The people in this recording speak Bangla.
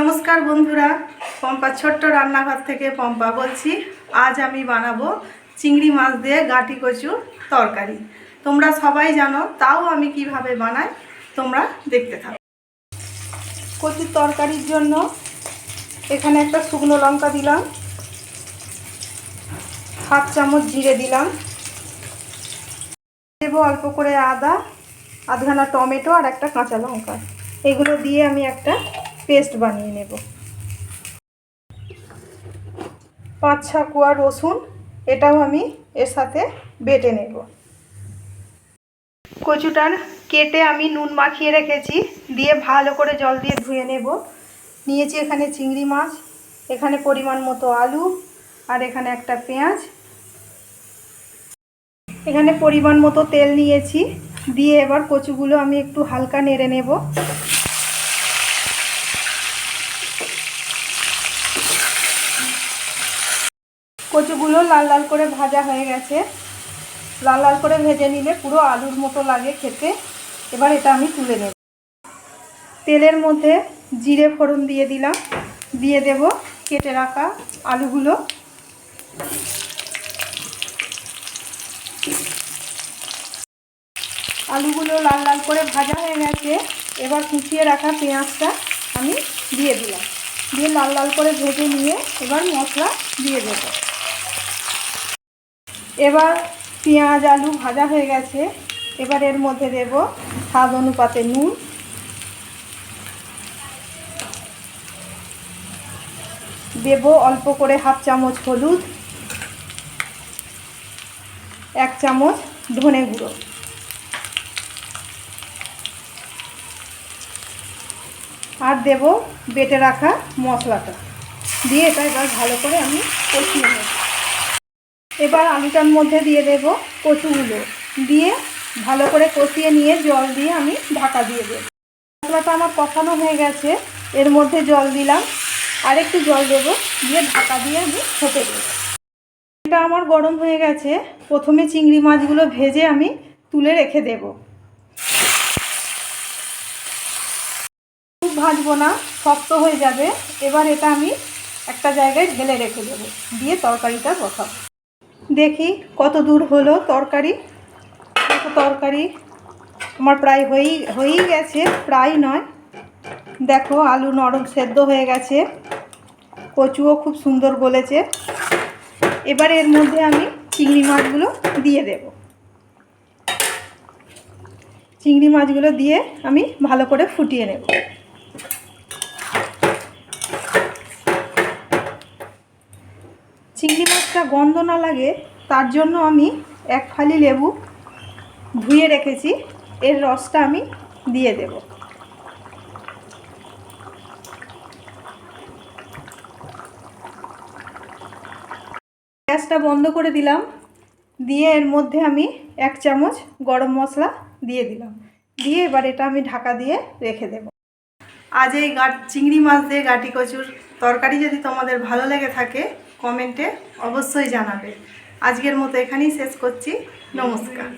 নমস্কার বন্ধুরা, পম্পা ছোট্ট রান্নাঘর থেকে পম্পা বলছি। আজ আমি বানাবো চিংড়ি মাছ দিয়ে গাঁটি কচুর তরকারি। তোমরা সবাই জানো তাও আমি কীভাবে বানাই, তোমরা দেখতে থাকো। কচুর তরকারির জন্য এখানে একটা শুকনো লঙ্কা দিলাম, হাফ চামচ জিরে দিলাম। দেবো অল্প করে আদা, আধখানা টমেটো আর একটা কাঁচা লঙ্কা। এগুলো দিয়ে আমি একটা পেস্ট বানিয়ে নেব। পাঁচ কোয়া রসুন, এটাও আমি এর সাথে বেটে নেব। কচুটার কেটে আমি নুন মাখিয়ে রেখেছি, দিয়ে ভালো করে জল দিয়ে ধুয়ে নেব। নিয়েছি এখানে চিংড়ি মাছ, এখানে পরিমাণ মতো আলু, আর এখানে একটা পেঁয়াজ। এখানে পরিমাণ মতো তেল নিয়েছি, দিয়ে এবার কচুগুলো আমি একটু হালকা নেড়ে নেব। কচুগুলো লাল লাল করে ভাজা হয়ে গেছে। লাল লাল করে ভেজে নিলে পুরো আলুর মতো লাগে খেতে। এবার এটা আমি তুলে নেব। তেলের মধ্যে জিরে ফোড়ন দিয়ে দিলাম। দিয়ে দেব কেটে রাখা আলুগুলো। আলুগুলো লাল লাল করে ভাজা হয়ে গেছে। এবার কুচিয়ে রাখা পেঁয়াজটা আমি দিয়ে দিলাম। দিয়ে লাল লাল করে ভেজে নিয়ে এবার মশলা দিয়ে দেব। এবার পেঁয়াজ, আলু ভাজা হয়ে গেছে। এবার এর মধ্যে দেব স্বাদ অনুপাতে নুন। দেব অল্প করে হাফ চামচ হলুদ। এক চামচ ধনে গুঁড়ো। আর দেব বেটে রাখা মশলাটা। দিয়ে এটা এবার ভালো করে আমি কষিয়ে নেব। এবার আলুটার মধ্যে দিয়ে দেব কচুগুলো। দিয়ে ভালো করে কষিয়ে নিয়ে জল দিয়ে আমি ঢাকা দিয়ে দেব। মশলাটা আমার কষানো হয়ে গেছে, এর মধ্যে জল দিলাম। আর একটু জল দেব, দিয়ে ঢাকা দিয়ে আমি হতে দেব। এটা আমার গরম হয়ে গেছে, প্রথমে চিংড়ি মাছগুলো ভেজে আমি তুলে রেখে দেবো। খুব ভাজবো না, শক্ত হয়ে যাবে। এবার এটা আমি একটা জায়গায় ঢেলে রেখে দেবো, দিয়ে তরকারিটা বসাবো। দেখি কত দূর হলো তরকারি। কত তরকারি? আমার প্রায় হয়েই হয়েই গেছে, প্রায় নয়। দেখো, আলু নরম সেদ্ধ হয়ে গেছে। কচুও খুব সুন্দর গলেছে। এবার এর মধ্যে আমি চিংড়ি মাছগুলো দিয়ে দেব। চিংড়ি মাছগুলো দিয়ে আমি ভালো করে ফুটিয়ে নেব। মাছটা গন্ধ না লাগে, তার জন্য আমি এক ফালি লেবু ধুয়ে রেখেছি। এর রসটা আমি দিয়ে দেব। গ্যাসটা বন্ধ করে দিলাম। দিয়ে এর মধ্যে আমি এক চামচ গরম মশলা দিয়ে দিলাম। দিয়ে এবার এটা আমি ঢাকা দিয়ে রেখে দেব। আজ এই গা চিংড়ি মাছ দিয়ে গাটি কচুর তরকারি যদি তোমাদের ভালো লেগে থাকে কমেন্টে অবশ্যই জানাবে। আজকের মতো এখানেই শেষ করছি। নমস্কার।